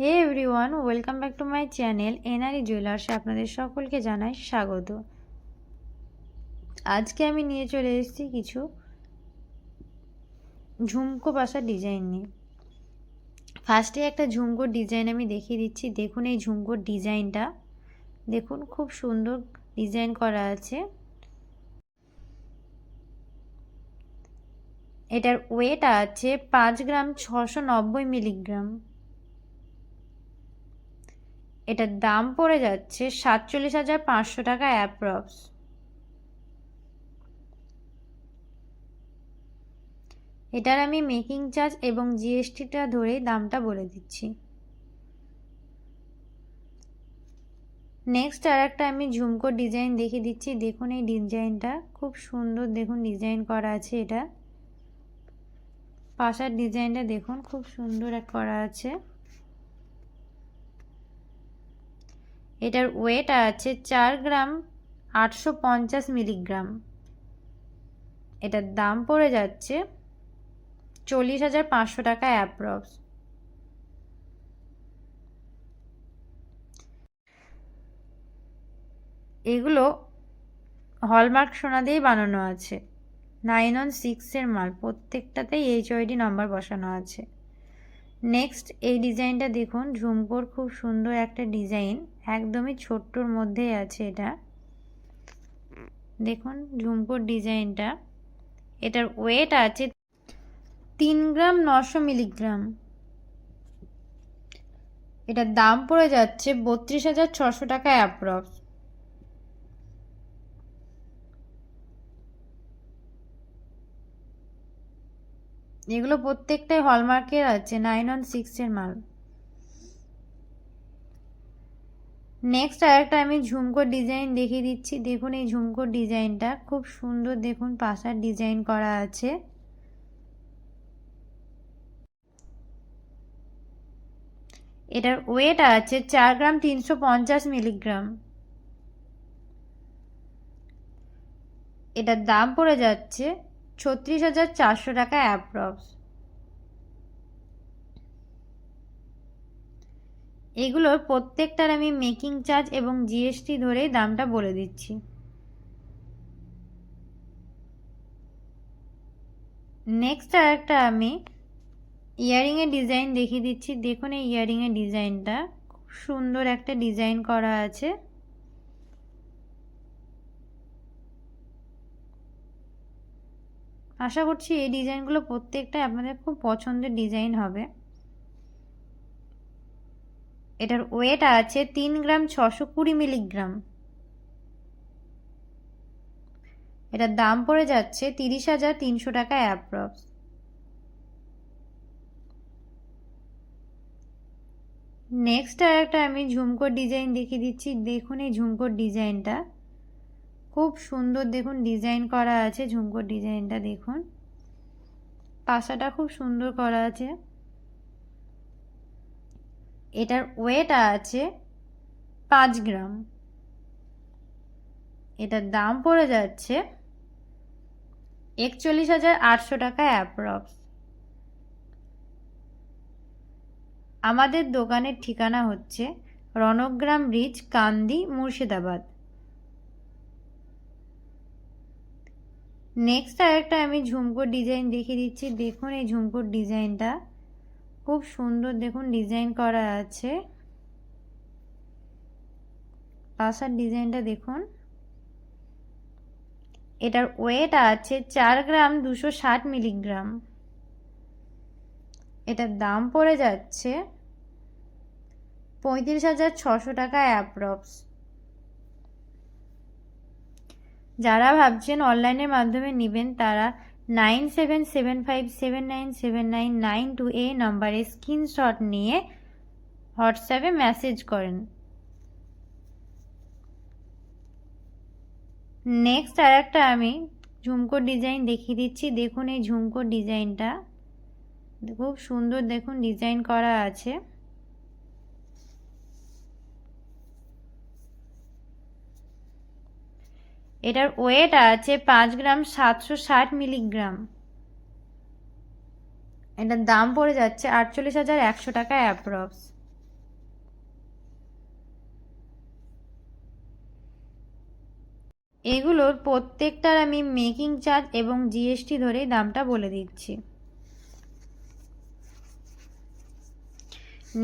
Hey everyone welcome back to my channel NRE জুয়েলার্সে আপনাদের সকলকে জানাই স্বাগত। আজকে আমি নিয়ে চলে এসেছি কিছু ঝুমকো বাসার ডিজাইন নিয়ে। ফার্স্টে একটা ঝুমকোর ডিজাইন আমি দেখিয়ে দিচ্ছি। দেখুন এই ঝুমকোর ডিজাইনটা। দেখুন, খুব সুন্দর ডিজাইন করা আছে। এটার ওয়েট আছে পাঁচ গ্রাম ছশো নব্বই মিলিগ্রাম। এটার দাম পড়ে যাচ্ছে সাতচল্লিশ হাজার পাঁচশো টাকা অ্যাপ্রক্স। এটার আমি মেকিং চার্জ এবং জিএসটিটা ধরেই দামটা বলে দিচ্ছি। নেক্সট আর একটা আমি ঝুমকো ডিজাইন দেখিয়ে দিচ্ছি। দেখুন এই ডিজাইনটা, খুব সুন্দর দেখুন ডিজাইন করা আছে এটা। পাশার ডিজাইনটা দেখুন, খুব সুন্দর করা আছে। এটার ওয়েট আছে চার গ্রাম আটশো পঞ্চাশ মিলিগ্রাম। এটার দাম পড়ে যাচ্ছে চল্লিশ হাজার পাঁচশো টাকা অ্যাপ্রক্স। এগুলো হলমার্ক সোনা দিয়েই বানানো আছে। নাইন ওয়ান সিক্সের মাল, প্রত্যেকটাতেই এইচ ওইডি নাম্বার বসানো আছে। নেক্সট এই ডিজাইনটা দেখুন, ঝুমকোর খুব সুন্দর একটা ডিজাইন। একদমই ছোট্টর মধ্যেই আছে এটা। দেখুন ঝুমকোর ডিজাইনটা। এটার ওয়েট আছে তিন গ্রাম নশো মিলিগ্রাম। এটার দাম পড়ে যাচ্ছে বত্রিশ হাজার ছশো টাকা অ্যাপ্রক্স। এগুলো প্রত্যেকটাই হলমার্কের আছে, নাইন ওয়ান সিক্সের মাল। নেক্সট আরেকটা আমি ঝুমকোর ডিজাইন দেখিয়ে দিচ্ছি। দেখুন এই ঝুমকোর ডিজাইনটা খুব সুন্দর দেখুন, পাশার ডিজাইন করা আছে। এটার ওয়েট আছে চার গ্রাম তিনশো পঞ্চাশ মিলিগ্রাম। এটার দাম পড়ে যাচ্ছে ছত্রিশ হাজার চারশো টাকা অ্যাপ্রক্স এগুলোর প্রত্যেকটার আমি মেকিং চার্জ এবং জিএসটি ধরেই দামটা বলে দিচ্ছি। নেক্সট আর একটা আমি ইয়ারিংয়ের ডিজাইন দেখিয়ে দিচ্ছি। দেখুন এই ইয়ারিংয়ের ডিজাইনটা। খুব সুন্দর একটা ডিজাইন করা আছে। আশা করছি এই ডিজাইনগুলো প্রত্যেকটাই আপনাদের খুব পছন্দের ডিজাইন হবে। এটার ওয়েট আছে তিন গ্রাম ছশো কুড়ি মিলিগ্রাম এটার দাম পড়ে যাচ্ছে তিরিশ হাজার তিনশো টাকা অ্যাপ্রক্স নেক্সট আর একটা আমি ঝুমকোর ডিজাইন দেখিয়ে দিচ্ছি। দেখুন এই ঝুমকোর ডিজাইনটা খুব সুন্দর দেখুন ডিজাইন করা আছে ঝুমকোর ডিজাইনটা দেখুন। পাশাটা খুব সুন্দর করা আছে। এটার ওয়েট আছে পাঁচ গ্রাম। এটার দাম পড়ে যাচ্ছে একচল্লিশ হাজার আটশো টাকা অ্যাপ্রক্স আমাদের দোকানের ঠিকানা হচ্ছে রণগ্রাম ব্রিজ কান্দি, মুর্শিদাবাদ। নেক্সট আরেকটা আমি ঝুমকোর ডিজাইন দেখিয়ে দিচ্ছি। দেখুন এই ঝুমকোর ডিজাইনটা খুব সুন্দর দেখুন ডিজাইন করা আছে। পাশার ডিজাইনটা দেখুন। এটার ওয়েট আছে চার গ্রাম দুশো ষাট মিলিগ্রাম। এটার দাম পড়ে যাচ্ছে পঁয়ত্রিশ হাজার ছশো টাকা অ্যাপ্রক্স। যারা ভাবছেন অনলাইনের মাধ্যমে নেবেন তারা nine seven seven five seven nine seven nine nine two এই নম্বরে স্ক্রিনশট নিয়ে হোয়াটসঅ্যাপে মেসেজ করেন। নেক্সট আর একটা আমি ঝুমকোর ডিজাইন দেখিয়ে দিচ্ছি। দেখুন এই ঝুমকোর ডিজাইনটা। খুব সুন্দর দেখুন, ডিজাইন করা আছে। এটার ওয়েট আছে পাঁচ গ্রাম সাতশো ষাট মিলিগ্রাম। এটার দাম পড়ে যাচ্ছে আটচল্লিশ হাজার একশো টাকা অ্যাপ্রক্স। এগুলোর প্রত্যেকটার আমি মেকিং চার্জ এবং জিএসটি ধরেই দামটা বলে দিচ্ছি।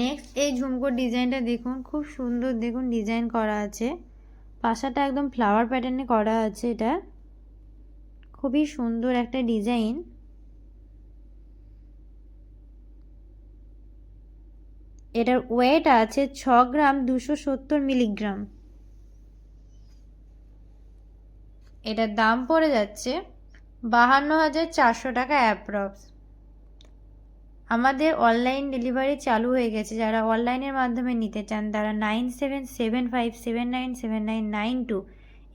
নেক্সট এই ঝুমকোর ডিজাইনটা দেখুন, খুব সুন্দর দেখুন, ডিজাইন করা আছে। পাশাটা একদম ফ্লাওয়ার প্যাটার্নে করা আছে এটা। খুবই সুন্দর একটা ডিজাইন এটার ওয়েট আছে ছ গ্রাম দুশো সত্তর মিলিগ্রাম এটার দাম পড়ে যাচ্ছে বাহান্ন হাজার চারশো টাকা অ্যাপ্রক্স আমাদের অনলাইন ডেলিভারি চালু হয়ে গেছে। যারা অনলাইনের মাধ্যমে নিতে চান, তারা nine seven seven five seven nine seven nine nine two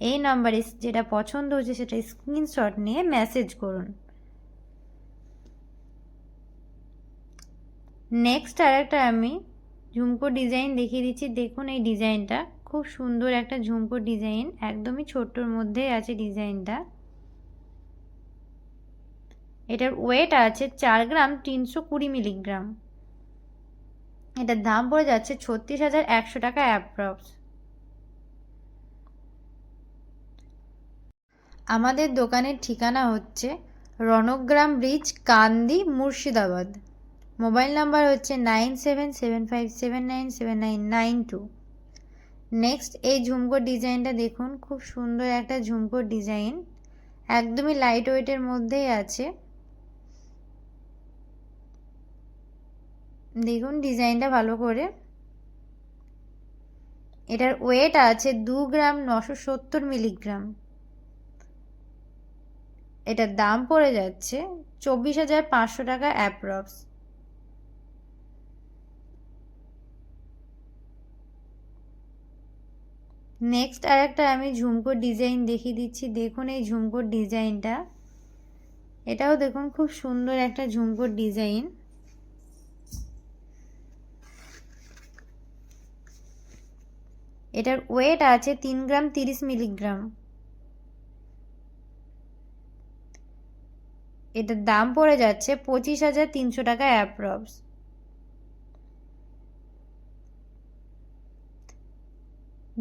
এই নাম্বারে যেটা পছন্দ হচ্ছে, সেটা স্ক্রিনশট নিয়ে মেসেজ করুন। নেক্সট আরেকটা আমি ঝুমকো ডিজাইন দেখিয়ে দিচ্ছি। দেখুন এই ডিজাইনটা খুব সুন্দর একটা ঝুমকো ডিজাইন একদমই ছোট্টর মধ্যে আছে ডিজাইনটা এটার ওয়েট আছে চার গ্রাম তিনশো কুড়ি মিলিগ্রাম এটার দাম পড়ে যাচ্ছে ছত্রিশ হাজার একশো টাকা অ্যাপ্রক্স আমাদের দোকানের ঠিকানা হচ্ছে Rangram bridge Kandi, Murshidabad. Mobile number হচ্ছে nine seven seven five seven nine seven nine nine two. Next, এই ঝুমকোর ডিজাইনটা দেখুন, খুব সুন্দর একটা ঝুমকোর ডিজাইন। একদমই লাইট ওয়েটের মধ্যেই আছে। দেখুন ডিজাইনটা ভালো করে। এটার ওয়েট আছে দু গ্রাম নশো সত্তর মিলিগ্রাম। এটার দাম পড়ে যাচ্ছে চব্বিশ হাজার পাঁচশো টাকা অ্যাপ্রক্স। নেক্সট আর একটা আমি ঝুমকোর ডিজাইন দেখিয়ে দিচ্ছি। দেখুন এই ঝুমকোর ডিজাইনটা। এটাও দেখুন খুব সুন্দর একটা ঝুমকোর ডিজাইন। এটার ওয়েট আছে তিন গ্রাম তিরিশ মিলিগ্রাম। এটার দাম পড়ে যাচ্ছে পঁচিশ হাজার তিনশো টাকা অ্যাপ্রক্স।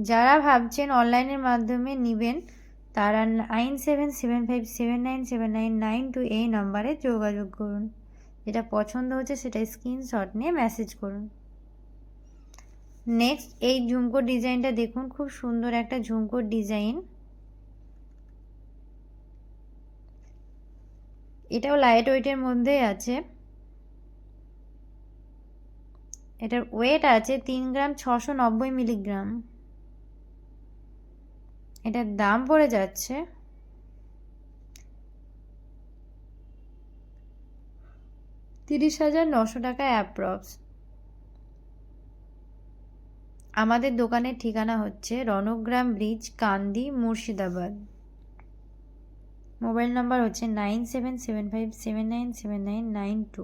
যারা ভাবছেন অনলাইনের মাধ্যমে নেবেন, তারা nine seven seven five seven nine seven nine nine two এই নম্বরে যোগাযোগ করুন। যেটা পছন্দ হচ্ছে সেটা স্ক্রিনশট নিয়ে মেসেজ করুন। নেক্সট এই ঝুমকোর ডিজাইনটা দেখুন, খুব সুন্দর একটা ঝুমকোর ডিজাইন। এটাও লাইট ওয়েটের মধ্যেই আছে। এটার ওয়েট আছে তিন গ্রাম ছশো নব্বই মিলিগ্রাম। এটার দাম পড়ে যাচ্ছে। তিরিশ হাজার নশো টাকা অ্যাপ্রক্স আমাদের দোকানের ঠিকানা হচ্ছে Rangram bridge, Kandi, Murshidabad. Mobile number হচ্ছে nine seven seven five seven nine seven nine nine two.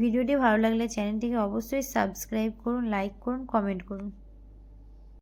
ভিডিওটি ভালো লাগলে চ্যানেলটিকে অবশ্যই সাবস্ক্রাইব করুন, লাইক করুন, কমেন্ট করুন।